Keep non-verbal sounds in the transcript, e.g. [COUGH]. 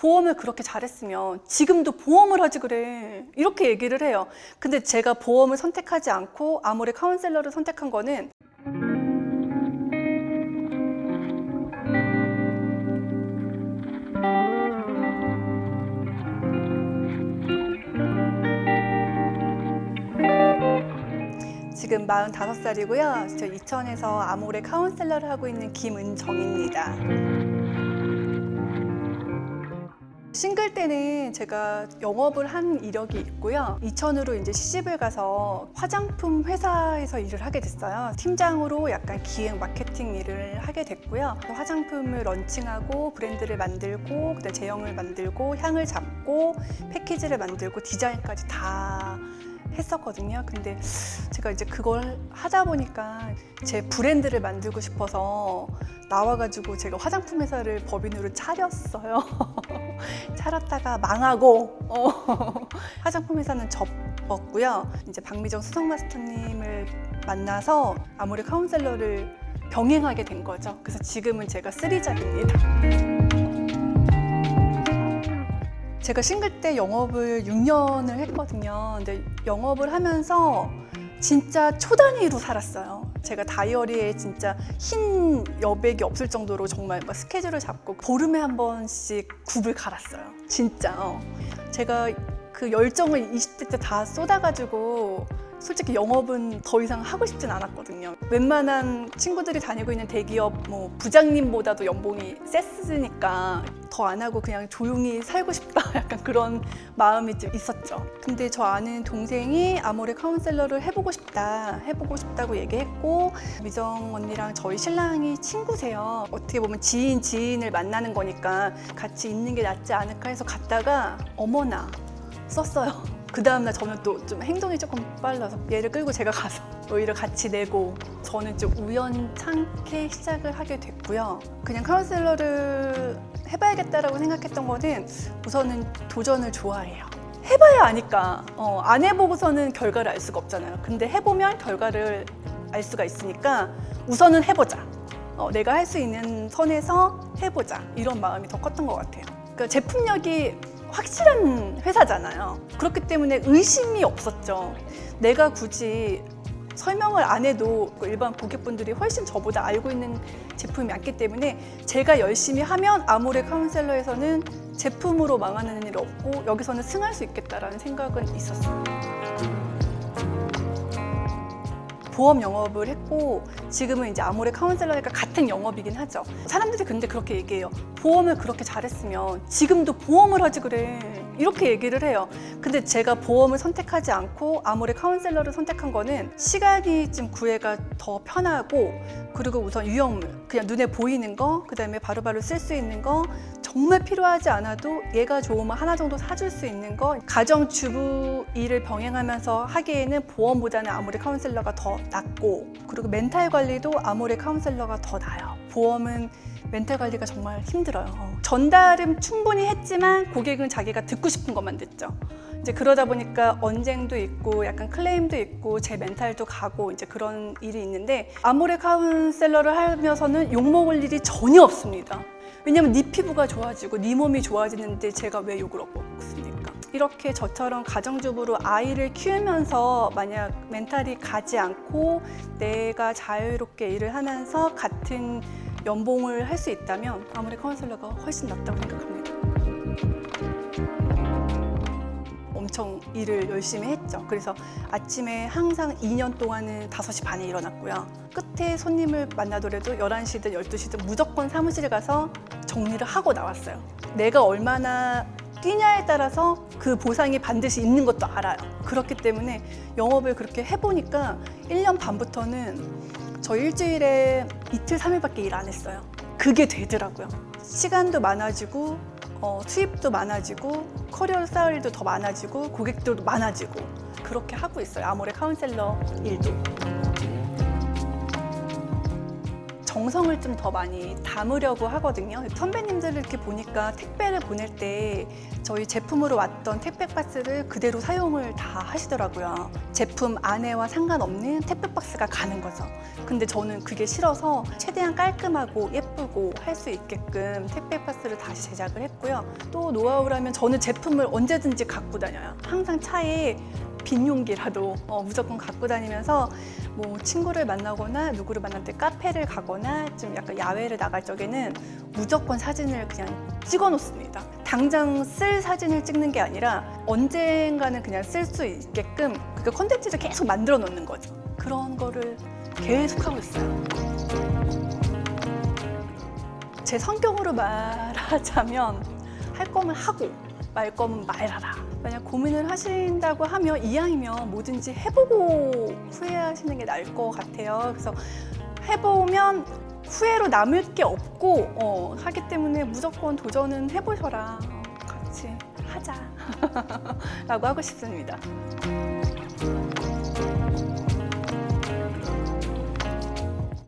보험을 그렇게 잘했으면 지금도 보험을 하지 그래. 이렇게 얘기를 해요. 근데 제가 보험을 선택하지 않고 아모레 카운셀러를 선택한 거는 지금 45살이고요. 저 이천에서 아모레 카운셀러를 하고 있는 김은정입니다. 싱글 때는 제가 영업을 한 이력이 있고요. 이천으로 이제 시집을 가서 화장품 회사에서 일을 하게 됐어요. 팀장으로 약간 기획 마케팅 일을 하게 됐고요. 화장품을 런칭하고 브랜드를 만들고 그다음 제형을 만들고 향을 잡고 패키지를 만들고 디자인까지 다 했었거든요. 근데 제가 이제 그걸 하다 보니까 제 브랜드를 만들고 싶어서 나와가지고 제가 화장품 회사를 법인으로 차렸어요. [LAUGHS] 차렸다가 망하고 어, [LAUGHS] 화장품 회사는 접었고요. 이제 박미정 수석 마스터님을 만나서 아모레 카운셀러를 병행하게 된 거죠. 그래서 지금은 제가 쓰리잡입니다. 제가 싱글 때 영업을 6년을 했거든요. 근데 영업을 하면서 진짜 초단위로 살았어요. 제가 다이어리에 진짜 흰 여백이 없을 정도로 정말 막 스케줄을 잡고 보름에 한 번씩 굽을 갈았어요. 진짜. 어. 제가 그 열정을 20대 때 다 쏟아가지고 솔직히 영업은 더 이상 하고 싶진 않았거든요. 웬만한 친구들이 다니고 있는 대기업 뭐 부장님보다도 연봉이 셌으니까 더 안 하고 그냥 조용히 살고 싶다 [LAUGHS] 약간 그런 마음이 좀 있었죠. 근데 저 아는 동생이 아모레 카운셀러를 해보고 싶다 해보고 싶다고 얘기했고 미정 언니랑 저희 신랑이 친구세요. 어떻게 보면 지인 지인을 만나는 거니까 같이 있는 게 낫지 않을까 해서 갔다가 어머나 썼어요. 그 다음날 저는 또 좀 행동이 조금 빨라서 얘를 끌고 제가 가서 [LAUGHS] 오히려 같이 내고 저는 좀 우연찮게 시작을 하게 됐고요. 그냥 카운셀러를 해봐야겠다라고 생각했던 거는 우선은 도전을 좋아해요. 해봐야 아니까 어, 안 해보고서는 결과를 알 수가 없잖아요. 근데 해보면 결과를 알 수가 있으니까 우선은 해보자. 어, 내가 할 수 있는 선에서 해보자. 이런 마음이 더 컸던 것 같아요. 그러니까 제품력이 확실한 회사잖아요. 그렇기 때문에 의심이 없었죠. 내가 굳이 설명을 안 해도 그 일반 고객분들이 훨씬 저보다 알고 있는 제품이 많기 때문에 제가 열심히 하면 아모레 카운셀러에서는 제품으로 망하는 일 없고 여기서는 승할 수 있겠다라는 생각은 있었어요. 보험 영업을 했고 지금은 이제 아모레 카운셀러니까 같은 영업이긴 하죠. 사람들이 근데 그렇게 얘기해요. 보험을 그렇게 잘했으면 지금도 보험을 하지 그래. 이렇게 얘기를 해요. 근데 제가 보험을 선택하지 않고 아모레 카운셀러를 선택한 거는 시간이 좀 구애가 더 편하고 그리고 우선 유형물 그냥 눈에 보이는 거 그다음에 바로바로 쓸 수 있는 거 정말 필요하지 않아도 얘가 좋으면 하나 정도 사줄 수 있는 거 가정 주부 일을 병행하면서 하기에는 보험보다는 아모레 카운셀러가 더 낫고 그리고 멘탈 관리도 아모레 카운셀러가 더 나아요. 보험은 멘탈 관리가 정말 힘들어요. 어, 전달은 충분히 했지만 고객은 자기가 듣고 싶은 것만 듣죠. 이제 그러다 보니까 언쟁도 있고 약간 클레임도 있고 제 멘탈도 가고 이제 그런 일이 있는데 아모레 카운셀러를 하면서는 욕먹을 일이 전혀 없습니다. 왜냐면 네 피부가 좋아지고 네 몸이 좋아지는데 제가 왜 욕을 먹습니까? 이렇게 저처럼 가정주부로 아이를 키우면서 만약 멘탈이 가지 않고 내가 자유롭게 일을 하면서 같은 연봉을 할 수 있다면 아무리 카운셀러가 훨씬 낫다고 생각합니다. 엄청 일을 열심히 했죠. 그래서 아침에 항상 2년 동안은 5시 반에 일어났고요. 끝에 손님을 만나더라도 11시든 12시든 무조건 사무실에 가서 정리를 하고 나왔어요. 내가 얼마나 뛰냐에 따라서 그 보상이 반드시 있는 것도 알아요. 그렇기 때문에 영업을 그렇게 해보니까 1년 반부터는 저 일주일에 이틀, 3일밖에 일 안 했어요. 그게 되더라고요. 시간도 많아지고 어, 수입도 많아지고 커리어를 쌓을 일도 더 많아지고 고객들도 많아지고 그렇게 하고 있어요. 아모레 카운셀러 일도. 정성을 좀 더 많이 담으려고 하거든요. 선배님들을 이렇게 보니까 택배를 보낼 때 저희 제품으로 왔던 택배 박스를 그대로 사용을 다 하시더라고요. 제품 안에와 상관없는 택배 박스가 가는 거죠. 근데 저는 그게 싫어서 최대한 깔끔하고 예쁘고 할 수 있게끔 택배 박스를 다시 제작을 했고요. 또 노하우라면 저는 제품을 언제든지 갖고 다녀요. 항상 차에 빈 용기라도 어, 무조건 갖고 다니면서 뭐 친구를 만나거나 누구를 만날 때 카페를 가거나 좀 약간 야외를 나갈 적에는 무조건 사진을 그냥 찍어 놓습니다. 당장 쓸 사진을 찍는 게 아니라 언젠가는 그냥 쓸 수 있게끔 그 컨텐츠를 계속 만들어 놓는 거죠. 그런 거를 계속 하고 있어요. 제 성격으로 말하자면 할 거면 하고 말 거면 말하라. 만약 고민을 하신다고 하면 이왕이면 뭐든지 해보고 후회하시는 게 나을 것 같아요. 그래서 해보면 후회로 남을 게 없고 어, 하기 때문에 무조건 도전은 해보셔라. 어, 같이 하자. [LAUGHS] 라고 하고 싶습니다.